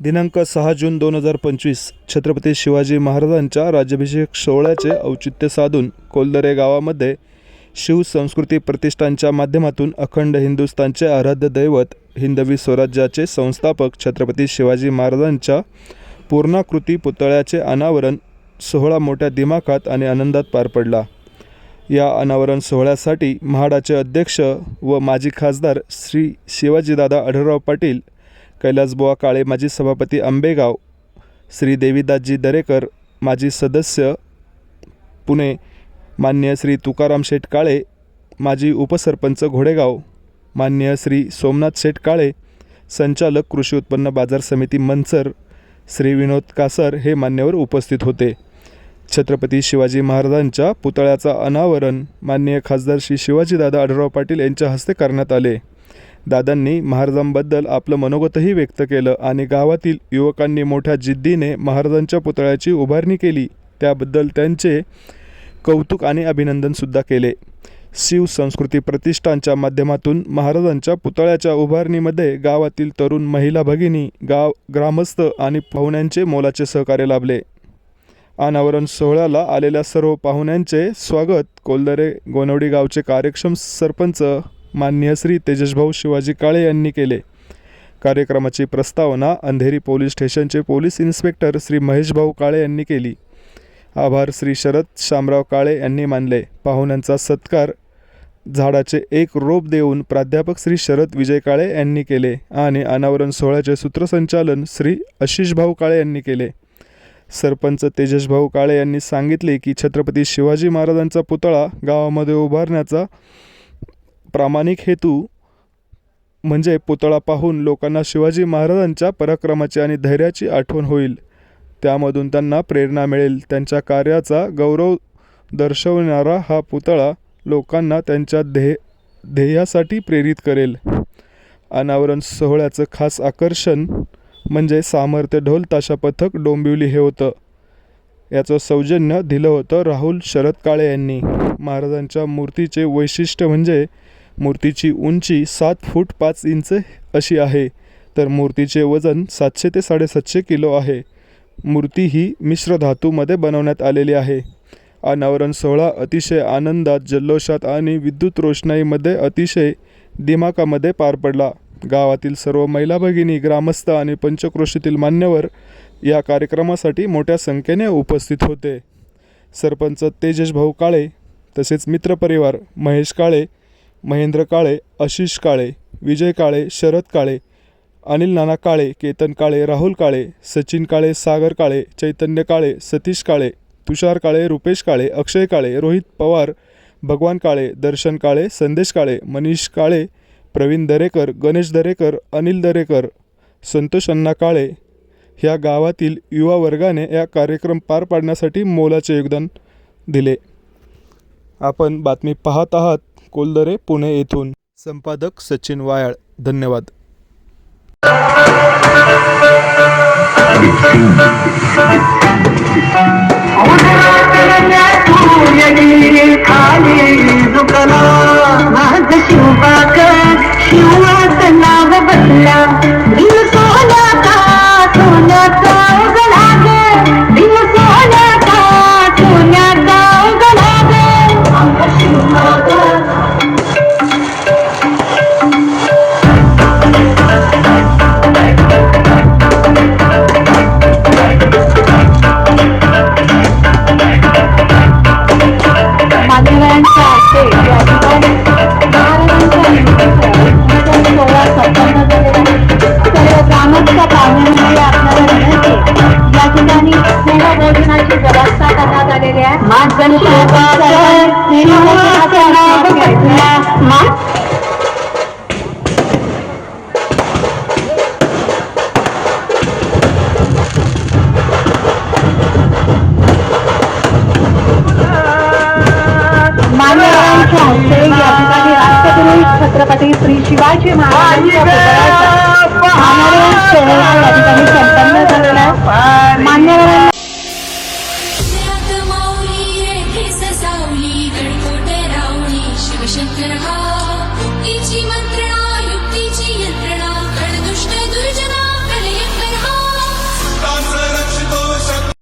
दिनांक सहा जून दोन हजार पंचवीस छत्रपती शिवाजी महाराजांच्या राज्याभिषेक सोहळ्याचे औचित्य साधून कोलदरे गावामध्ये शिवसंस्कृती प्रतिष्ठानच्या माध्यमातून अखंड हिंदुस्थानचे आराध्य दैवत हिंदवी स्वराज्याचे संस्थापक छत्रपती शिवाजी महाराजांच्या पूर्णाकृती पुतळ्याचे अनावरण सोहळा मोठ्या दिमाखात आणि आनंदात पार पडला. या अनावरण सोहळ्यासाठी म्हाडाचे अध्यक्ष व माजी खासदार श्री शिवाजीदादा आढळराव पाटील कैलासबुवा काळे माजी सभापती आंबेगाव श्री देवीदासजी दरेकर माजी सदस्य पुणे मान्य श्री तुकाराम शेठ काळे माजी उपसरपंच घोडेगाव मान्य श्री सोमनाथ शेठ काळे संचालक कृषी उत्पन्न बाजार समिती मनसर श्री विनोद कासर हे मान्यवर उपस्थित होते. छत्रपती शिवाजी महाराजांच्या पुतळ्याचा अनावरण माननीय खासदार श्री शिवाजीदादा आढळराव पाटील यांच्या हस्ते करण्यात आले. दादांनी महाराजांबद्दल आपलं मनोगतही व्यक्त केलं आणि गावातील युवकांनी मोठ्या जिद्दीने महाराजांच्या पुतळ्याची उभारणी केली. त्याबद्दल त्यांचे कौतुक आणि अभिनंदनसुद्धा केले. शिवसंस्कृती प्रतिष्ठानच्या माध्यमातून महाराजांच्या पुतळ्याच्या उभारणीमध्ये गावातील तरुण महिला भगिनी गाव ग्रामस्थ आणि पाहुण्यांचे मोलाचे सहकार्य लाभले. अनावरण सोहळ्याला आलेल्या सर्व पाहुण्यांचे स्वागत. कोलदरे गोनवडी गावचे कार्यक्षम सरपंच मान्य श्री तेजसभाऊ शिवाजी काळे यांनी केले. कार्यक्रमाची प्रस्तावना अंधेरी पोलीस स्टेशनचे पोलीस इन्स्पेक्टर श्री महेशभाऊ काळे यांनी केली. आभार श्री शरद शामराव काळे यांनी मानले. पाहुण्यांचा सत्कार. झाडाचे एक रोप देऊन प्राध्यापक श्री शरद विजय काळे यांनी केले आणि अनावरण सोहळ्याचे सूत्रसंचालन श्री आशिषभाऊ काळे यांनी केले. सरपंच तेजसभाऊ काळे यांनी सांगितले की छत्रपती शिवाजी महाराजांचा पुतळा गावामध्ये उभारण्याचा प्रामाणिक हेतू म्हणजे पुतळा पाहून लोकांना शिवाजी महाराजांच्या पराक्रमाची आणि धैर्याची आठवण होईल. त्यामधून त्यांना प्रेरणा मिळेल. त्यांच्या कार्याचा गौरव दर्शवणारा हा पुतळा लोकांना त्यांच्या ध्येय ध्येयासाठी प्रेरित करेल. अनावरण सोहळ्याचं खास आकर्षण म्हणजे सामर्थ्य ढोल ताशा पथक डोंबिवली हे होतं. याचं सौजन्य दिलं होतं राहुल शरद काळे यांनी. महाराजांच्या मूर्तीचे वैशिष्ट्य म्हणजे मूर्तीची उंची सात फूट पाच इंच अशी आहे. तर मूर्तीचे वजन सातशे ते साडेसातशे किलो आहे. मूर्ती ही मिश्र धातूमध्ये बनवण्यात आलेली आहे. अनावरण सोहळा अतिशय आनंदात जल्लोषात आणि विद्युत रोषणाईमध्ये अतिशय दिमाकामध्ये पार पडला. गावातील सर्व महिला भगिनी ग्रामस्थ आणि पंचक्रोशीतील मान्यवर या कार्यक्रमासाठी मोठ्या संख्येने उपस्थित होते. सरपंच तेजस भाऊ काळे तसेच मित्रपरिवार महेश काळे महेंद्र काळे आशिष काळे विजय काळे शरद काळे अनिल नाना काळे केतन काळे राहुल काळे सचिन काळे सागर काळे चैतन्य काळे सतीश काळे तुषार काळे रुपेश काळे अक्षय काळे रोहित पवार भगवान काळे दर्शन काळे संदेश काळे मनीष काळे प्रवीण दरेकर गणेश दरेकर अनिल दरेकर संतोष अण्णा काळे. ह्या गावातील युवा वर्गाने या कार्यक्रम पार पाडण्यासाठी मोलाचे योगदान दिले. आपण बातमी पाहत आहात कोलदरे पुणे येथून. संपादक सचिन वायाळ. धन्यवाद. खाली स्नेहभोजनाची व्यवस्था करण्यात आलेली आहे. छत्रपती श्री शिवाजी सोहळा something wrong.